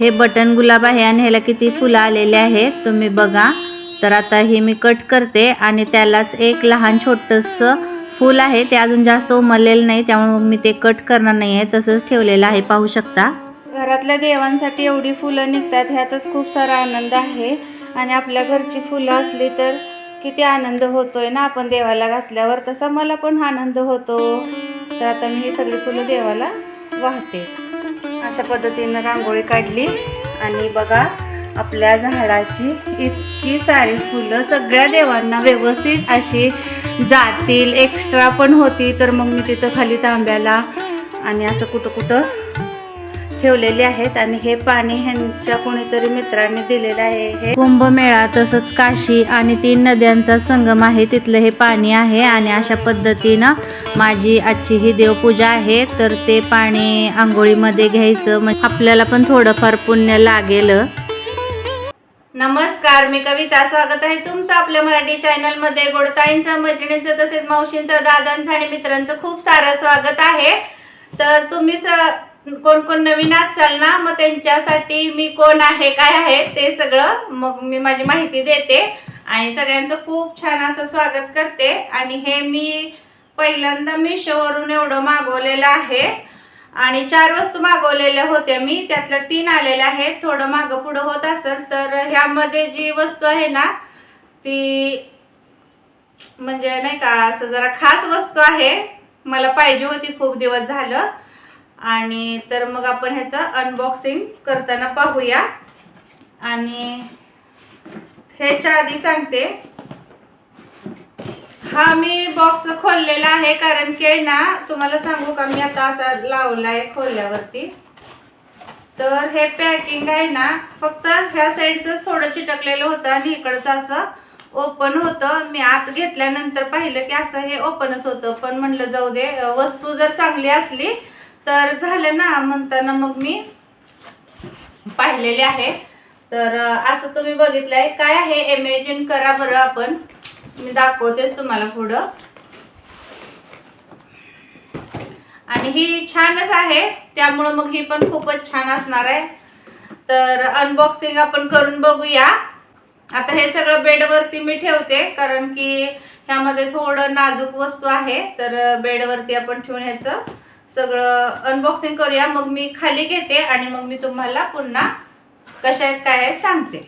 हे बटन गुलाब आहे आणि ह्याला किती फुलं आलेले आहेत तुम्ही बघा. तर आता हे मी कट करते आणि त्यालाच एक लहान छोटंसं फूल आहे. ते अजून जास्त उमललेलं नाही त्यामुळे मी ते कट करणार नाही आहे तसंच ठेवलेलं आहे पाहू शकता. घरातल्या देवांसाठी एवढी फुलं निघतात ह्यातच खूप सारा आनंद आहे. आणि आपल्या घरची फुलं असली तर किती आनंद होतोय ना आपण देवाला घातल्यावर. तसा मला पण आनंद होतो. तर आता मी ही सगळी फुलं देवाला वाहते. अशा पद्धतीनं रांगोळी काढली. आणि बघा आपल्या झाडाची इतकी सारी फुलं सगळ्या देवांना व्यवस्थित अशी जातील. एक्स्ट्रा पण होती तर मग मी तिथं खाली तांब्याला आणि असं कुठं कुठं ठेवलेले आहेत आणि हे पाणी ह्यांच्या कोणीतरी मित्रांनी दिलेलं आहे. हे कुंभमेळा तसंच काशी आणि तीन नद्यांचा संगम आहे. तिथलं हे पाणी आहे आणि अशा पद्धतीनं माझी आजची ही देवपूजा आहे. तर ते पाणी आंघोळीमध्ये घ्यायचं. म्हणजे आपल्याला पण थोडंफार पुण्य लागेल. नमस्कार मी कविता. स्वागत आहे तुमचं आपल्या मराठी चॅनलमध्ये. गोडताईंचं मैत्रिणींचं तसेच मावशींचं दादांचं आणि मित्रांचं खूप सारं स्वागत आहे. तर तुम्ही स कोण कोण नवीन असाल ना मग त्यांच्यासाठी मी कोण आहे काय आहे ते सगळं मग मी माझी माहिती देते. आणि सगळ्यांचं खूप छान असं स्वागत करते. आणि हे मी पहिल्यांदा मिशोवरून एवढं मागवलेलं आहे. आणि चार वस्तू मागवलेल्या होत्या मी. त्यातल्या तीन आलेल्या आहेत. थोडं मागं पुढं होत असेल तर ह्यामध्ये जी वस्तू आहे ना ती म्हणजे नाही का असं जरा खास वस्तू आहे. मला पाहिजे होती खूप दिवस झालं. आणि तर मग आपण ह्याचं अनबॉक्सिंग करताना पाहूया. आणि ह्याच्या आधी सांगते. हा मी बॉक्स खोललेला आहे कारण की ना तुम्हाला सांगू का मी आता असा लावलाय खोलल्यावरती. तर हे पॅकिंग आहे ना फक्त ह्या साईडचंच थोडं चिटकलेलं होतं आणि इकडचं असं ओपन होतं. मी आत घेतल्यानंतर पाहिलं की असं हे ओपनच होतं. पण म्हणलं जाऊ दे वस्तू जर चांगली असली तर झालं ना म्हणताना मग मी पाहिलेले आहे. तर असं तुम्ही बघितलंय. काय आहे? इमेजिन करा बरं आपण. मी दाखवतेच तुम्हाला पुढं. आणि ही छानच आहे. त्यामुळं मग ही पण खूपच छान असणार आहे. तर अनबॉक्सिंग आपण करून बघूया. आता हे सगळं बेडवरती मी ठेवते. कारण की ह्यामध्ये थोडं नाजूक वस्तू आहे. तर बेडवरती आपण ठेवून ह्याचं. सगळं अनबॉक्सिंग करूया. मग मी खाली घेते आणि मग मी तुम्हाला पुन्हा कशा आहेत काय आहे सांगते.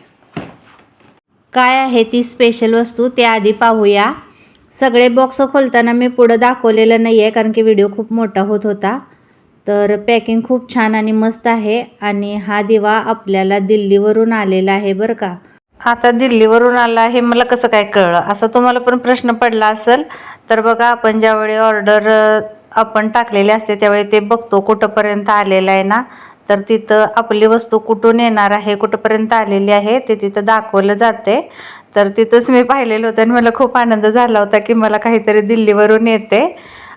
काय आहे ती स्पेशल वस्तू? ते आधी पाहूया. सगळे बॉक्स खोलताना मी पुढं दाखवलेलं नाही आहे कारण की व्हिडिओ खूप मोठा होत होता. तर पॅकिंग खूप छान आणि मस्त आहे. आणि हा दिवा आपल्याला दिल्लीवरून आलेला आहे बरं का. आता दिल्लीवरून आला हे मला कसं काय कळलं? असं तुम्हाला पण प्रश्न पडला असेल. तर बघा आपण ज्यावेळी ऑर्डर आपण टाकलेली असते त्यावेळी ते बघतो कुठंपर्यंत आलेलं आहे ना. तर तिथं आपली वस्तू कुठून येणार आहे कुठंपर्यंत आलेली आहे ते तिथं दाखवलं जाते. तर तिथंच मी पाहिलेलं होतं आणि मला खूप आनंद झाला होता की मला काहीतरी दिल्लीवरून येते.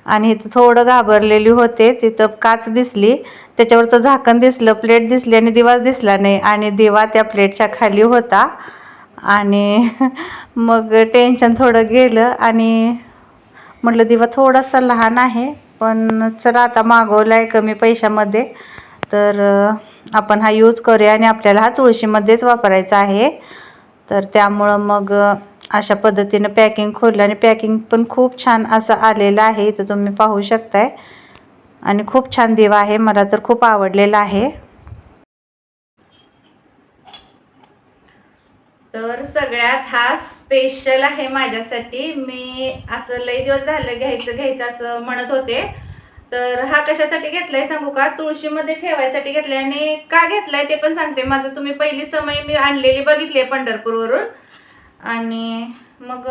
आणि इथं थोडं घाबरलेली होते तिथं काच दिसली त्याच्यावरचं झाकण दिसलं प्लेट दिसली आणि दिवा दिसला नाही. आणि दिवा त्या प्लेटच्या खाली होता. आणि मग टेन्शन थोडं गेलं आणि म्हटलं दिवा थोडासा लहान आहे. पण चला आता मागवला आहे कमी पैशामध्ये. तर आपण हा यूज करूया आणि आपल्याला हा तुळशीमध्येच वापरायचा आहे. तर त्यामुळं मग अशा पद्धतीनं पॅकिंग खोललं आणि पॅकिंग पण खूप छान असं आलेलं आहे. इथं तुम्ही पाहू शकताय. आणि खूप छान दिवा आहे. मला तर खूप आवडलेला आहे. तर सगळ्यात हा स्पेशल आहे माझ्यासाठी. मी असं लई दिवस झालं घ्यायचं घ्यायचं असं म्हणत होते. तर हा कशासाठी घेतलाय सांगू का? तुळशीमध्ये ठेवायसाठी घेतलाय आणि का घेतलाय ते पण सांगते. माझं तुम्ही पहिली समय मी आणलेली बघितली आहे पंढरपूरवरून. आणि मग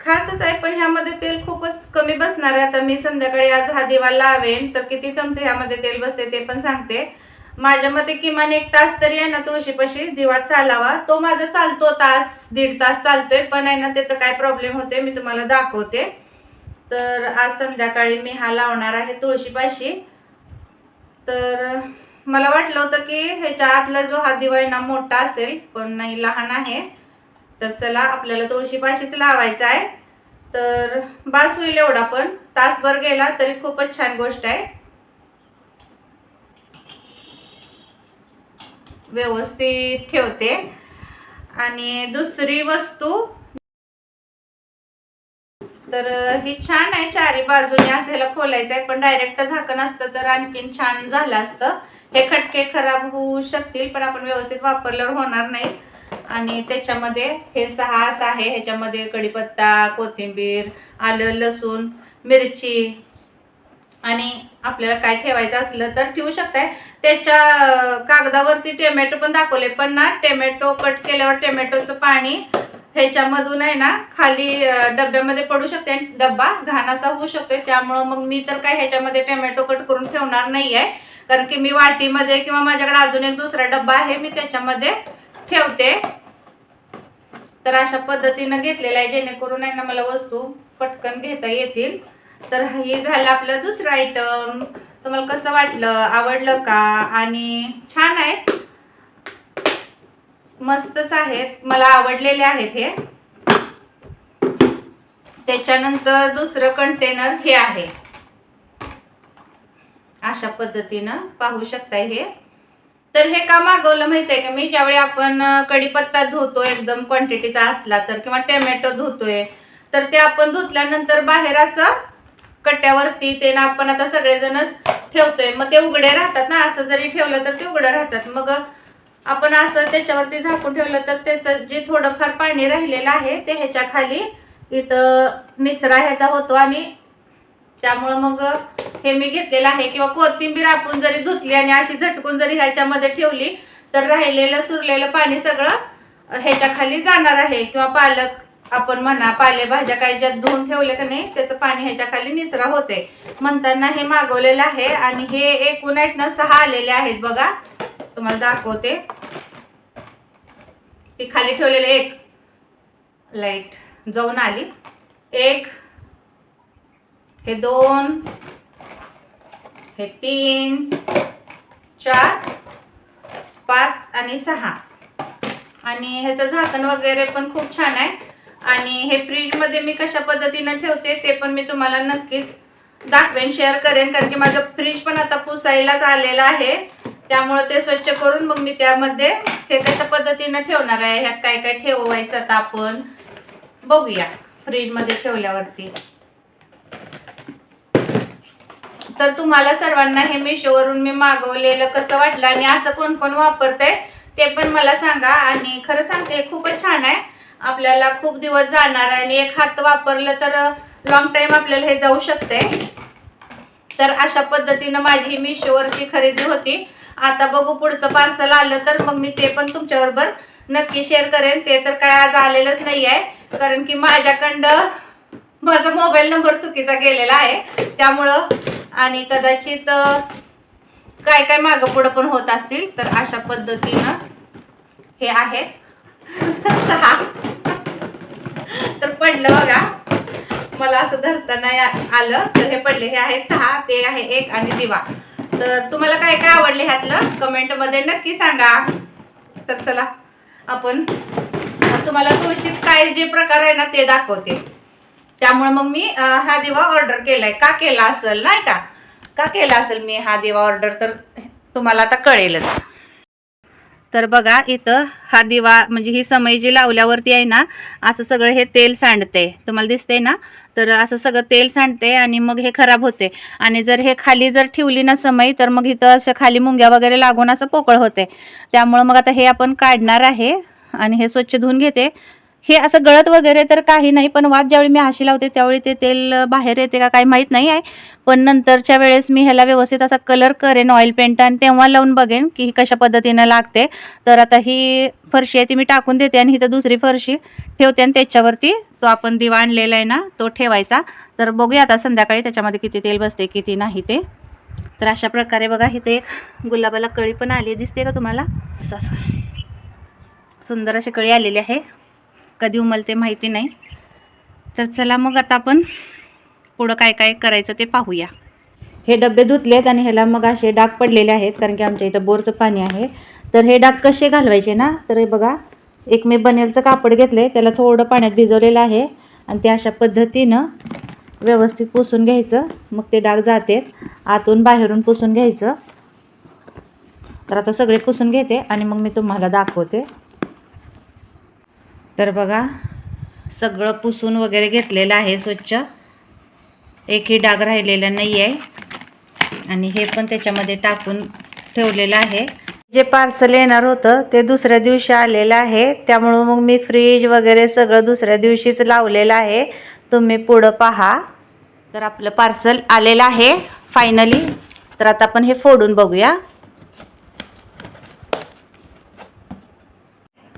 खासच आहे पण ह्यामध्ये तेल खूपच कमी बसणार आहे. आता मी संध्याकाळी आज हा दिवा लावेन तर किती चमचे ह्यामध्ये तेल बसते ते पण सांगते. माझ्या मते किमान एक तास तरी आहे ना तुळशीपाशी दिवा चालावा. तो माझा चालतो तास दीड तास चालतोय पण आहे ना त्याचा काय प्रॉब्लेम होते मी तुम्हाला दाखवते. तर आज संध्याकाळी मी हा लावणार आहे तुळशीपाशी. तर मला वाटलं होतं की ह्याच्या आतला जो हा दिवा आहे ना मोठा असेल पण नाही लहान आहे. तर चला आपल्याला तुळशीपाशीच लावायचा आहे. तर बास होईल एवढा पण. तासभर गेला तरी खूपच छान गोष्ट आहे. व्यवस्थित ठेवते. आणि दुसरी वस्तू तर ही छान आहे चारी बाजूने असायला खोलायचं आहे पण डायरेक्ट झाकण असतं तर आणखीन छान झालं असतं. हे खटके खराब होऊ शकतील पण आपण व्यवस्थित वापरल्यावर होणार नाही. आणि त्याच्यामध्ये हे सहा असं आहे ह्याच्यामध्ये कढीपत्ता कोथिंबीर आलं लसूण मिरची आणि आपल्याला काय ठेवायचं असलं तर ठेवू शकताय. त्याच्या कागदावरती टोमॅटो पण दाखवले पण ना टोमॅटो कट केल्यावर टोमॅटोचं पाणी ह्याच्यामधून आहे ना खाली डब्यामध्ये पडू शकते. डब्बा घाण असा होऊ शकतोय त्यामुळं मग मी तर काय ह्याच्यामध्ये टोमॅटो कट करून ठेवणार नाही आहे कारण की मी वाटीमध्ये किंवा माझ्याकडे अजून एक दुसरा डब्बा आहे मी त्याच्यामध्ये ठेवते. तर अशा पद्धतीनं घेतलेलं आहे जेणेकरून आहे ना मला वस्तू पटकन घेता येतील. तर हे झालं आपलं दुसरं आयटम तुम्हाला कसं वाटलं? आवडलं का? आणि छान आहेत. मस्तच आहेत. मला आवडलेले आहेत हे. त्याच्यानंतर दुसरं कंटेनर हे आहे. अशा पद्धतीनं पाहू शकताय हे. तर हे का मागवलं माहितीये का? मी ज्यावेळी आपण कढीपत्ता धुतो एकदम क्वांटिटीचा असला तर किंवा टोमॅटो धुतोय तर ते आपण धुतल्यानंतर बाहेर असं कट्ट्यावरती ते ना आपण आता सगळेजणच ठेवतोय. मग ते उघडे राहतात ना असं जरी ठेवलं तर ते उघडं राहतात. मग आपण असं त्याच्यावरती झाकून ठेवलं तर त्याचं जे थोडंफार पाणी राहिलेलं आहे ते ह्याच्या खाली इथं निचरा ह्याचा होतो आणि त्यामुळं मग हे मी घेतलेलं आहे. किंवा कोथिंबीर आपण जरी धुतली आणि अशी झटकून जरी ह्याच्यामध्ये ठेवली तर राहिलेलं सुरलेलं पाणी सगळं ह्याच्या खाली जाणार आहे. किंवा पालक आपण म्हणा पालेभाज्या काही ज्यात धुवून ठेवले का नाही त्याचं पाणी ह्याच्या खाली निचरा होते. म्हणताना हे मागवलेलं आहे आणि हे एकूण आहेत ना सहा आलेले आहेत बघा. तुम्हाला दाखवते. ती खाली ठेवलेले एक. लाइट जाऊन आली. एक. हे दोन. हे तीन. चार. पाच आणि सहा. आणि ह्याचं झाकण वगैरे पण खूप छान आहे. आणि हे फ्रीजमध्ये मी कशा पद्धतीनं ठेवते ते पण मी तुम्हाला नक्कीच दाखवेन शेअर करेन कारण की माझं फ्रीज पण आता पुसायलाच आलेलं आहे. त्यामुळे ते स्वच्छ करून मग मी त्यामध्ये हे कशा पद्धतीनं ठेवणार आहे ह्यात काय काय ठेवायचं आता आपण बघूया फ्रीजमध्ये ठेवल्यावरती. तर तुम्हाला सर्वांना हे मिशोवरून मी मागवलेलं कसं वाटलं आणि असं कोण कोण वापरतंय ते पण मला सांगा आणि खरं सांगते खूपच छान आहे. आपल्याला खूप दिवस जाणार आहे आणि एक हात वापरलं तर लॉंग टाईम आपल्याला हे जाऊ शकते. तर अशा पद्धतीनं माझी मिशोवरची खरेदी होती. आता बघू पुढचं पार्सल आलं तर मग मी ते पण तुमच्याबरोबर नक्की शेअर करेन. ते तर काय आज आलेलंच नाही आहे कारण की माझ्याकडं माझा मोबाईल नंबर चुकीचा गेलेला आहे. त्यामुळं आणि कदाचित काय काय मागं पुढं पण होत असतील तर अशा पद्धतीनं हे आहे. सहा. तर पडलं बघा. मला असं धरताना आलं. तर हे पडले. हे आहे सहा ते आहे एक आणि दिवा. तर तुम्हाला काय काय आवडले ह्यातलं? कमेंटमध्ये नक्की सांगा. तर चला आपण तुम्हाला तुळशीत काय जे प्रकार आहे ना ते दाखवते. त्यामुळे मग मी हा दिवा ऑर्डर केलाय. का केला असेल? नाही का? का केला असेल मी हा दिवा ऑर्डर तर तुम्हाला आता कळेलच. तर बघा इथं हा दिवा म्हणजे ही समई जी लावल्यावरती आहे ना असं सगळं हे तेल सांडते. तुम्हाला दिसते ना? तर असं सगळं तेल सांडते आणि मग हे खराब होते. आणि जर हे खाली जर ठेवली ना समई तर मग इथं असं खाली मुंग्या वगैरे लागून असं पोकळ होते. त्यामुळं मग आता हे आपण काढणार आहे आणि हे स्वच्छ धुवून घेते. हे असं गळत वगैरे तर काही नाही पण वाद ज्यावेळी मी हाशी लावते त्यावेळी ते तेल बाहेर येते का काही माहीत नाही आहे. पण नंतरच्या वेळेस मी ह्याला व्यवस्थित असा कलर करेन ऑइल पेंट आणि तेव्हा लावून बघेन की ही कशा पद्धतीनं लागते. तर आता ही फरशी आहे ती मी टाकून देते आणि इथं दुसरी फरशी ठेवते आणि त्याच्यावरती तो आपण दिवा आणलेला आहे ना तो ठेवायचा. तर बघूया आता संध्याकाळी त्याच्यामध्ये किती तेल बसते किती नाही ते. तर अशा प्रकारे बघा इथे एक गुलाबाला कळी पण आली दिसते का तुम्हाला? सुंदर अशी कळी आलेली आहे. कधी उमल ते माहिती नाही. तर चला मग आता आपण पुढं काय काय करायचं ते पाहूया. हे डबे धुतलेत आणि ह्याला मग असे डाग पडलेले आहेत कारण की आमच्या इथं बोरचं पाणी आहे. तर हे डाग कसे घालवायचे ना? तर हे बघा एक मी बनेलचं कापड घेतलं त्याला थोडं पाण्यात भिजवलेलं आहे आणि ते अशा पद्धतीनं व्यवस्थित पुसून घ्यायचं. मग ते डाग जाते आतून बाहेरून पुसून घ्यायचं. तर आता सगळे पुसून घेते आणि मग मी तुम्हाला दाखवते. तर बघा सगळं पुसून वगैरे घेतलेलं आहे स्वच्छ. एकही डाग राहिलेला नाही आहे आणि हे पण त्याच्यामध्ये टाकून ठेवलेलं आहे. जे पार्सल येणार होतं ते दुसऱ्या दिवशी आलेलं आहे. त्यामुळं मग मी फ्रीज वगैरे सगळं दुसऱ्या दिवशीच लावलेलं आहे. तुम्ही पुढं पहा. तर आपलं पार्सल आलेलं आहे फायनली तर आता आपण हे फोडून बघूया.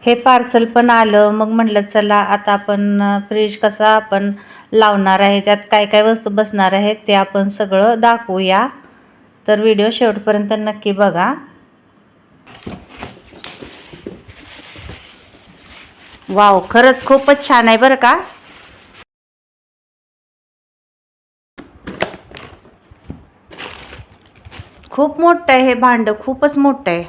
हे पार्सल पण आलं. मग म्हटलं चला आता आपण फ्रीज कसा आपण लावणार आहे? त्यात काय काय वस्तू बसणार आहेत ते आपण सगळं दाखवूया. तर व्हिडिओ शेवटपर्यंत नक्की बघा. वाव खरंच खूपच छान आहे बरं का? खूप मोठं आहे हे भांड खूपच मोठं आहे.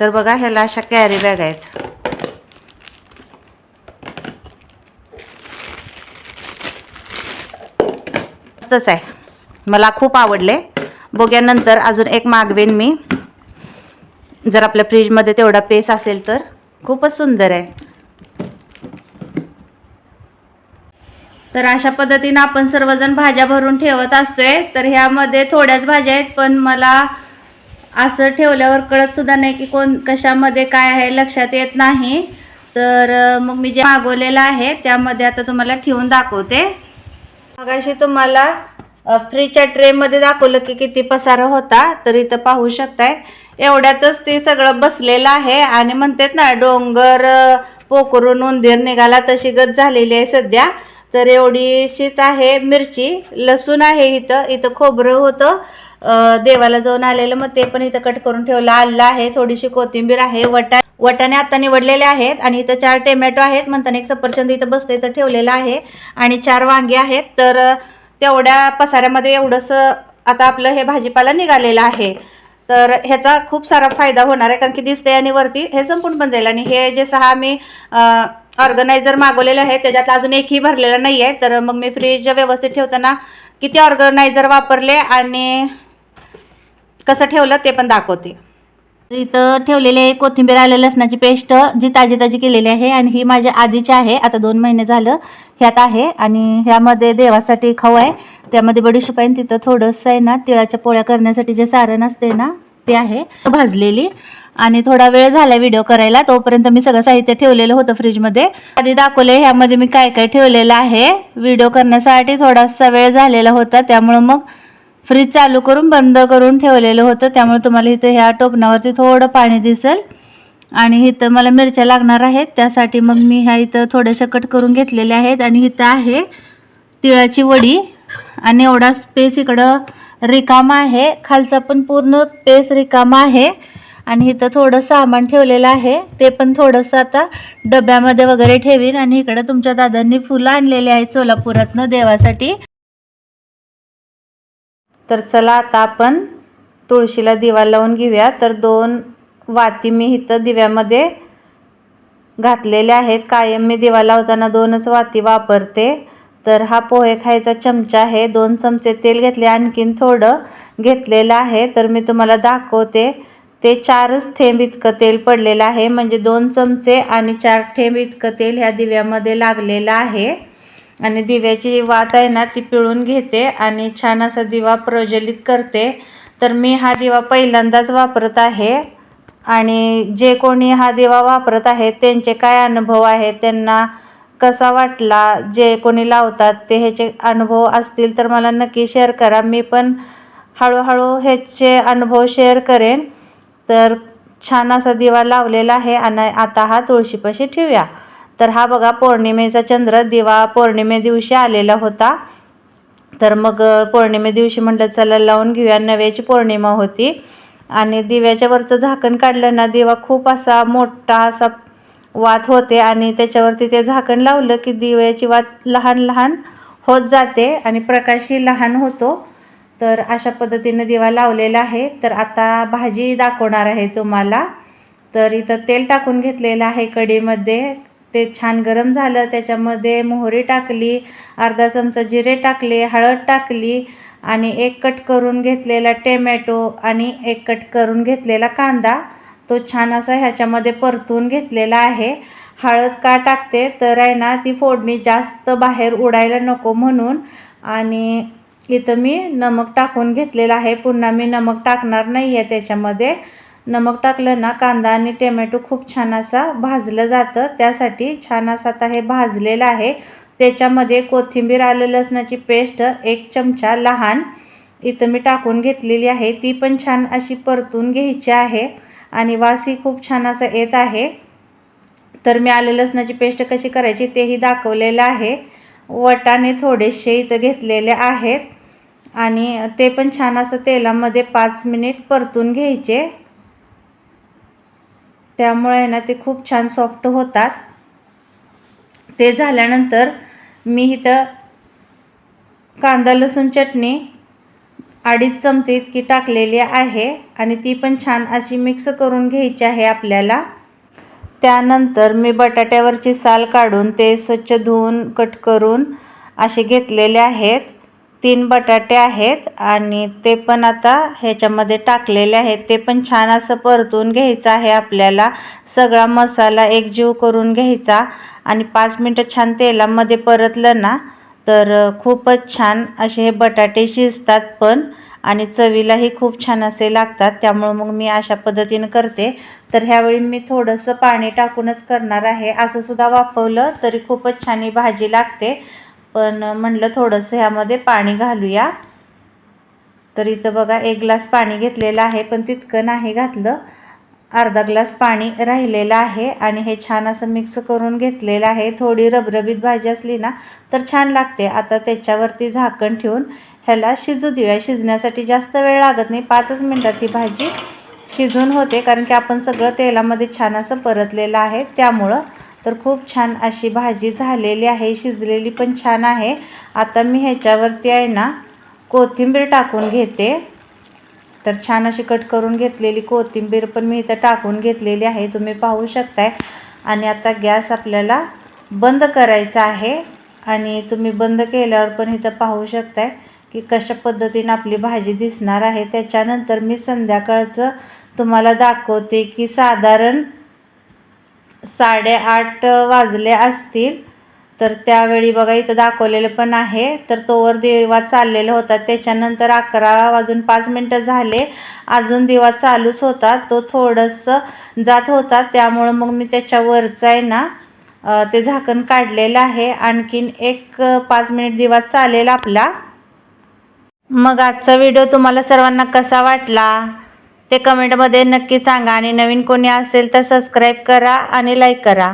तर बघा ह्याला अशा कॅरी बॅग आहेत. मस्तच आहे. मला खूप आवडले. बघ्यानंतर अजून एक मागवेन मी. जर आपल्या फ्रीजमध्ये तेवढा पेस असेल तर. खूपच सुंदर आहे. तर अशा पद्धतीनं आपण सर्वजण भाज्या भरून ठेवत असतोय. तर ह्यामध्ये थोड्याच भाज्या आहेत पण मला असं ठेवल्यावर कळत सुद्धा नाही की कोण कशामध्ये काय आहे लक्षात येत नाही. तर मग मी जे मागवलेलं आहे त्यामध्ये आता तुम्हाला ठेवून दाखवते. मगाशी तुम्हाला फ्रीच्या ट्रेमध्ये दाखवलं की किती पसारा होता तर इथं पाहू शकताय. एवढ्यातच ते सगळं बसलेलं आहे आणि म्हणतात ना डोंगर पोखरून उंदीर निघाला तशी गत झालेली आहे सध्या. तर एवढीशीच आहे मिरची. लसूण आहे इथं. इथं खोबरं होतं. देवाला जाऊन आलेलं मग ते पण इथं कट करून ठेवलं. आलं आहे. थोडीशी कोथिंबीर आहे. वटा वटाणे आता निवडलेले आहेत आणि इथं चार टोमॅटो आहेत. म्हणताना एक सफरचंद इथं बसतं इथं ठेवलेलं आहे. आणि चार वांगे आहेत. तर तेवढ्या पसाऱ्यामध्ये एवढंसं आता आपलं हे भाजीपाला निघालेलं आहे. तर ह्याचा खूप सारा फायदा होणार आहे. कारण की दिसते आणि वरती हे संपून पण जाईल. आणि हे जे सहा मी ऑर्गनायझर मागवलेलं आहे त्याच्यात अजून एकही भरलेला नाही आहे तर मग मी फ्रीज व्यवस्थित ठेवताना किती ऑर्गनायझर वापरले आणि कसं ठेवलं ते पण दाखवते. इथं ठेवलेले आहे कोथिंबीर आलं लसणाची पेस्ट जी ताजी ताजी केलेली आहे आणि ही माझ्या आधीची आहे. आता दोन महिने झालं ह्यात आहे आणि ह्यामध्ये देवासाठी खाऊ आहे. त्यामध्ये बडीशुपाईन तिथं थोडंसं आहे ना तिळाच्या पोळ्या करण्यासाठी जे सारण असते ना ते आहे. भाजलेली. आणि थोडा वेळ झाला व्हिडिओ करायला तोपर्यंत मी सगळं साहित्य ठेवलेलं होतं फ्रीजमध्ये आधी दाखवले ह्यामध्ये मी काय काय ठेवलेलं आहे. व्हिडिओ करण्यासाठी थोडासा वेळ झालेला होता त्यामुळं मग फ्रीज चालू करून बंद करून ठेवलेलं होतं. त्यामुळे तुम्हाला इथं ह्या टोपणावरती थोडं पाणी दिसेल. आणि इथं मला मिरच्या लागणार आहेत त्यासाठी मग मी ह्या इथं थोड्याशा कट करून घेतलेल्या आहेत. आणि इथं आहे तिळाची वडी. आणि एवढा स्पेस इकडं रिकामा आहे. खालचा पण पूर्ण स्पेस रिकामा आहे. आणि इथं थोडं सामान ठेवलेलं आहे. ते पण थोडंसं आता डब्यामध्ये वगैरे ठेवीन आणि इकडं तुमच्या दादांनी फुलं आणलेली आहेत सोलापुरातनं देवासाठी. तर चला आता आपण तुळशीला दिवा लावून घेऊया. तर दोन वाती मी इथं दिव्यामध्ये घातलेल्या आहेत. कायम मी दिवा लावताना दोनच वाती वापरते. तर हा पोहे खायचा चमचा आहे. दोन चमचे तेल घेतले. आणखीन थोडं घेतलेलं आहे. तर मी तुम्हाला दाखवते. ते चारच थेंब इतकं तेल पडलेलं आहे. म्हणजे दोन चमचे आणि चार थेंब इतकं तेल ह्या दिव्यामध्ये लागलेलं आहे. आणि दिव्याची वात आहे ना ती पिळून घेते आणि छान असा दिवा प्रज्वलित करते. तर मी हा दिवा पहिल्यांदाच वापरत आहे. आणि जे कोणी हा दिवा वापरत आहे त्यांचे काय अनुभव आहेत त्यांना कसा वाटला जे कोणी लावतात ते ह्याचे अनुभव असतील तर मला नक्की शेअर करा. मी पण हळूहळू ह्याचे अनुभव शेअर करेन. तर छान असा दिवा लावलेला आहे आणि आता हा तुळशीपाशी ठेवूया. तर हा बघा पौर्णिमेचा चंद्र दिवा पौर्णिमे दिवशी आलेला होता. तर मग पौर्णिमे दिवशी म्हटलं चला लावून घेऊया नव्याची पौर्णिमा होती. आणि दिव्याच्या वरचं झाकण काढलं ना दिवा खूप असा मोठा असा वात होते आणि त्याच्यावरती ते झाकण लावलं की दिव्याची वात लहान लहान होत जाते आणि प्रकाशही लहान होतो. तर अशा पद्धतीनं दिवा लावलेला आहे. तर आता भाजी दाखवणार आहे तुम्हाला. तर इथं तेल टाकून घेतलेलं आहे कढीमध्ये. ते छान गरम झालं. त्याच्यामध्ये मोहरी टाकली अर्धा चमचा जिरे टाकले हळद टाकली आणि एक कट करून घेतलेला टेमॅटो आणि एक कट करून घेतलेला कांदा. तो छान असा ह्याच्यामध्ये परतून घेतलेला आहे. हळद का टाकते? तर आहे ना ती फोडणी जास्त बाहेर उडायला नको म्हणून. आणि इथं मी नमक टाकून घेतलेलं आहे. पुन्हा मी नमक टाकणार नाही आहे त्याच्यामध्ये. नमक टाकलं ना कांदा आणि टोमॅटो खूप छान असा भाजलं जातं. त्यासाठी छान असा आता हे भाजलेलं आहे. त्याच्यामध्ये कोथिंबीर आलं लसणाची पेस्ट एक चमचा लहान इथं मी टाकून घेतलेली आहे. ती पण छान अशी परतून घ्यायची आहे आणि वासही खूप छान असा येत आहे. तर मी आलं लसणाची पेस्ट कशी करायची तेही दाखवलेलं आहे. वटाणे थोडेसे इथं घेतलेले आहेत. आणि ते पण छान असं तेलामध्ये पाच मिनिट परतून घ्यायचे. त्यामुळे ना ते खूप छान सॉफ्ट होतात. ते झाल्यानंतर मी इथं कांदा लसूण चटणी अडीच चमचे इतकी टाकलेली आहे आणि ती पण छान अशी मिक्स करून घ्यायची आहे आपल्याला. त्यानंतर मी बटाट्यावरची साल काढून ते स्वच्छ धुवून कट करून असे घेतलेले आहेत. तीन बटाटे आहेत आणि ते पण आता ह्याच्यामध्ये टाकलेले आहेत. ते पण छान असं परतून घ्यायचं आहे आपल्याला. सगळा मसाला एकजीव करून घ्यायचा. आणि पाच मिनटं छान तेलामध्ये परतलं ना तर खूपच छान असे हे बटाटे शिजतात पण आणि चवीलाही खूप छान असे लागतात. त्यामुळं मग मी अशा पद्धतीनं करते. तर ह्यावेळी मी थोडंसं पाणी टाकूनच करणार आहे. असं सुद्धा वाफवलं तरी खूपच छान ही भाजी लागते. पण म्हणलं थोडंसं ह्यामध्ये पाणी घालूया. तर इथं बघा एक ग्लास पाणी घेतलेलं आहे पण तितकं नाही घातलं. अर्धा ग्लास पाणी राहिलेलं आहे आणि हे छान असं मिक्स करून घेतलेलं आहे. थोडी रबरबीत भाजी असली ना तर छान लागते. आता त्याच्यावरती झाकण ठेवून ह्याला शिजू देऊया. शिजण्यासाठी जास्त वेळ लागत नाही. पाचच मिनटात ही भाजी शिजून होते कारण की आपण सगळं तेलामध्ये छान असं परतलेलं आहे. त्यामुळं तर खूप छान अशी भाजी झालेली आहे शिजलेली पण छान आहे. आता मी ह्याच्यावरती आहे ना कोथिंबीर टाकून घेते. तर छान अशी कट करून घेतलेली कोथिंबीर पण मी इथं टाकून घेतलेली आहे तुम्ही पाहू शकताय. आणि आता गॅस आपल्याला बंद करायचा आहे. आणि तुम्ही बंद केल्यावर पण इथं पाहू शकताय की कशा पद्धतीनं आपली भाजी दिसणार आहे. त्याच्यानंतर मी संध्याकाळचं तुम्हाला दाखवते की साधारण साडेआठ वाजले असतील तर त्यावेळी बघा इथं दाखवलेलं पण आहे. तर तोवर दिवा चाललेला होता. त्याच्यानंतर अकरा वाजून पाच मिनटं झाले. अजून दिवा चालूच होता. तो थोडंसं जात होता. त्यामुळं मग मी त्याच्यावरचं आहे ना ते झाकण काढलेलं आहे. आणखीन एक पाच मिनिट दिवा चालेल आपला. मग आजचा व्हिडिओ तुम्हाला सर्वांना कसा वाटला? ते कमेंटमध्ये नक्की सांगा आणि नवीन कोणी असेल तर सबस्क्राईब करा आणि लाईक करा.